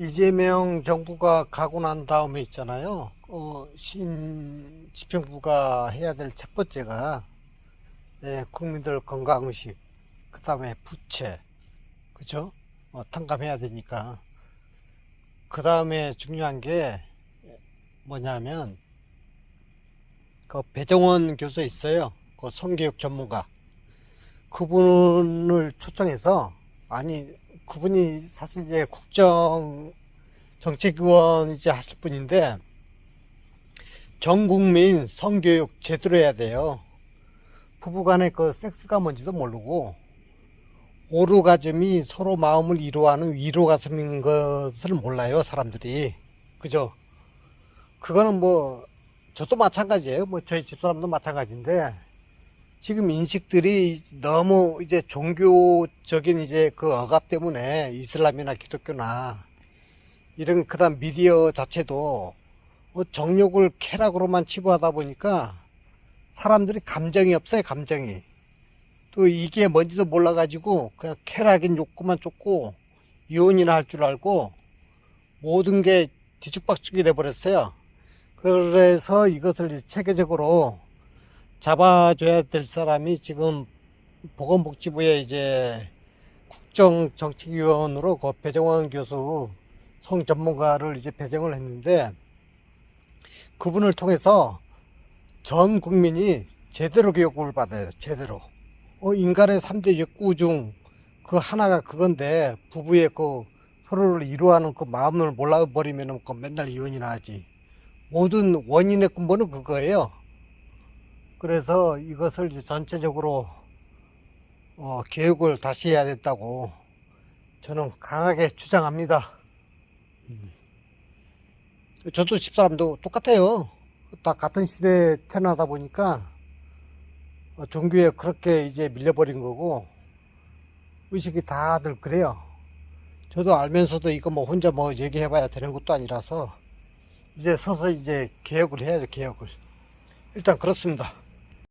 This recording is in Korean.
이재명 정부가 가고 난 다음에 있잖아요. 어, 신 집행부가 해야 될 첫 번째가 예, 국민들 건강 의식, 그 다음에 부채, 그죠? 어, 탕감해야 되니까. 그 다음에 중요한 게 뭐냐면 그 배정원 교수 있어요. 그 성교육 전문가. 그분을 초청해서 아니 그분이 사실 이제 국정 정책위원 이제 하실 분인데 전 국민 성교육 제대로 해야 돼요. 부부간의 그 섹스가 뭔지도 모르고 오르가즘이 서로 마음을 이루어하는 위로가슴인 것을 몰라요 사람들이 그죠? 그거는 뭐 저도 마찬가지예요. 뭐 저희 집사람도 마찬가지인데 지금 인식들이 너무 이제 종교적인 이제 그 억압 때문에 이슬람이나 기독교나 이런 그다음 미디어 자체도 뭐 정욕을 쾌락으로만 치부하다 보니까 사람들이 감정이 없어요 감정이. 또 이게 뭔지도 몰라 가지고 그냥 쾌락인 욕구만 쫓고 이혼이나 할 줄 알고 모든 게 뒤죽박죽이 돼 버렸어요. 그래서 이것을 이제 체계적으로 잡아줘야 될 사람이 지금 보건복지부에 이제 국정정책위원으로 그 배정원 교수 성 전문가를 이제 배정을 했는데 그분을 통해서 전 국민이 제대로 교육을 받아요. 제대로. 어, 인간의 3대 욕구 중 그 하나가 그건데 부부의 그 서로를 이루어하는 그 마음을 몰라버리면 그 맨날 이혼이나 하지. 모든 원인의 근본은 그거예요. 그래서 이것을 전체적으로 어, 교육을 다시 해야 된다고 저는 강하게 주장합니다. 음. 저도 집사람도 똑같아요. 다 같은 시대에 태어나다 보니까 어, 종교에 그렇게 이제 밀려버린 거고 의식이 다들 그래요. 저도 알면서도 이거 뭐 혼자 뭐 얘기해봐야 되는 것도 아니라서 이제 서서 이제 개혁을 해야죠 개혁을. 일단 그렇습니다.